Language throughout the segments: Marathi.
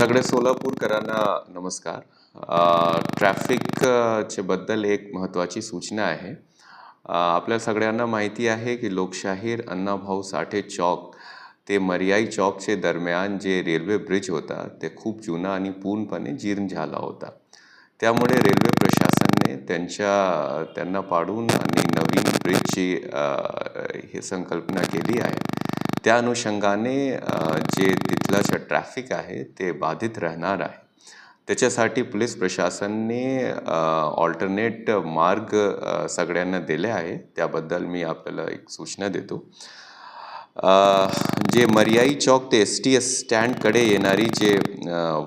सगळे सोलापूरकरांना नमस्कार. अ, ट्रॅफिकबद्दल एक महत्त्वाची सूचना आहे. आपल्या सगळ्यांना माहिती आहे की लोकशाहीर अण्णाभाऊ साठे चौक ते मर्याई चौकचे दरम्यान जे रेल्वे ब्रिज होता ते खूप जुना आणि पूर्णपणे जीर्ण झाला होता. त्यामुळे रेल्वे प्रशासनने त्यांच्या त्यांना पाडून आणि नवीन ब्रिजची ही संकल्पना केली आहे. त्या अनुषंगाने जे तिथलं जे ट्रॅफिक आहे ते बाधित राहणार आहे. त्याच्यासाठी पोलीस प्रशासनने ऑल्टरनेट मार्ग सगळ्यांना दिले आहे. त्याबद्दल मी आपल्याला एक सूचना देतो. जे मर्याई चौक ते एस टी एस स्टँडकडे येणारी जे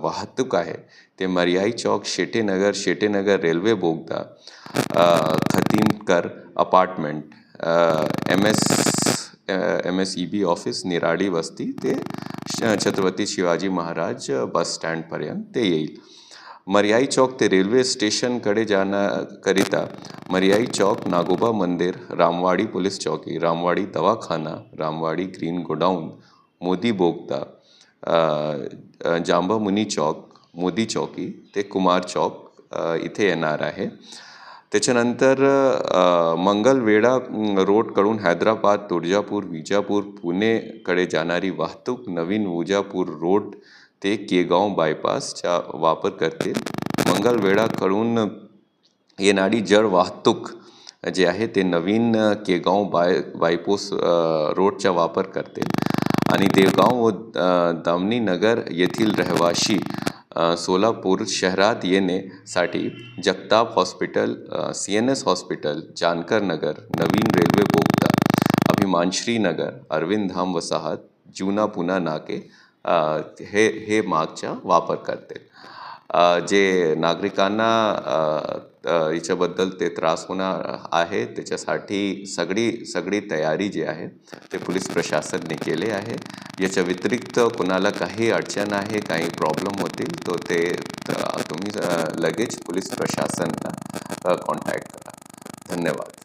वाहतूक आहे ते मर्याई चौक शेटेनगर शेटेनगर रेल्वे बोगदा Khatimkar apartment M S M S E B office Niradi वस्ती ते श- छत्रपती शिवाजी महाराज बस स्टँडपर्यंत ते येईल. मर्याई चौक ते रेल्वे स्टेशनकडे जाण्याकरिता मर्याई चौक नागोबा मंदिर रामवाडी पोलीस चौकी रामवाडी दवाखाना रामवाडी ग्रीन गोडाऊन मोदी बोगदा जांबामुनी चौक मोदी चौकी ते कुमार चौक इथे येणार आहे. त्याच्यानंतर मंगलवेढा रोडकडून हैदराबाद तुळजापूर विजापूर पुणेकडे जाणारी वाहतूक नवीन उजापूर रोड ते केगाव बायपासचा वापर करतील मंगलवेढाकडून येणारी जड वाहतूक जे आहे ते नवीन केगाव बाय बायपोस रोडचा वापर करतील आणि देवगाव व दामनीनगर येथील रहिवाशी सोलापूर शहरात येण्यासाठी Jagtap hospital C N S hospital Jankar Nagar नवीन रेल्वे बोगदा अभिमानश्री नगर अरविंद धाम वसाहत जुना पुना नाके हे हे मार्गचा वापर करते जे नागरिकांना याच्याबद्दल ते त्रास होणार आहे त्याच्यासाठी सगळी सगळी तयारी जी आहे ते पोलीस प्रशासनने केले आहे. याच्या व्यतिरिक्त कोणाला काही अडचण आहे काही प्रॉब्लेम होतील तो ते तुम्ही लगेच पोलीस प्रशासनला कॉन्टॅक्ट करा. धन्यवाद.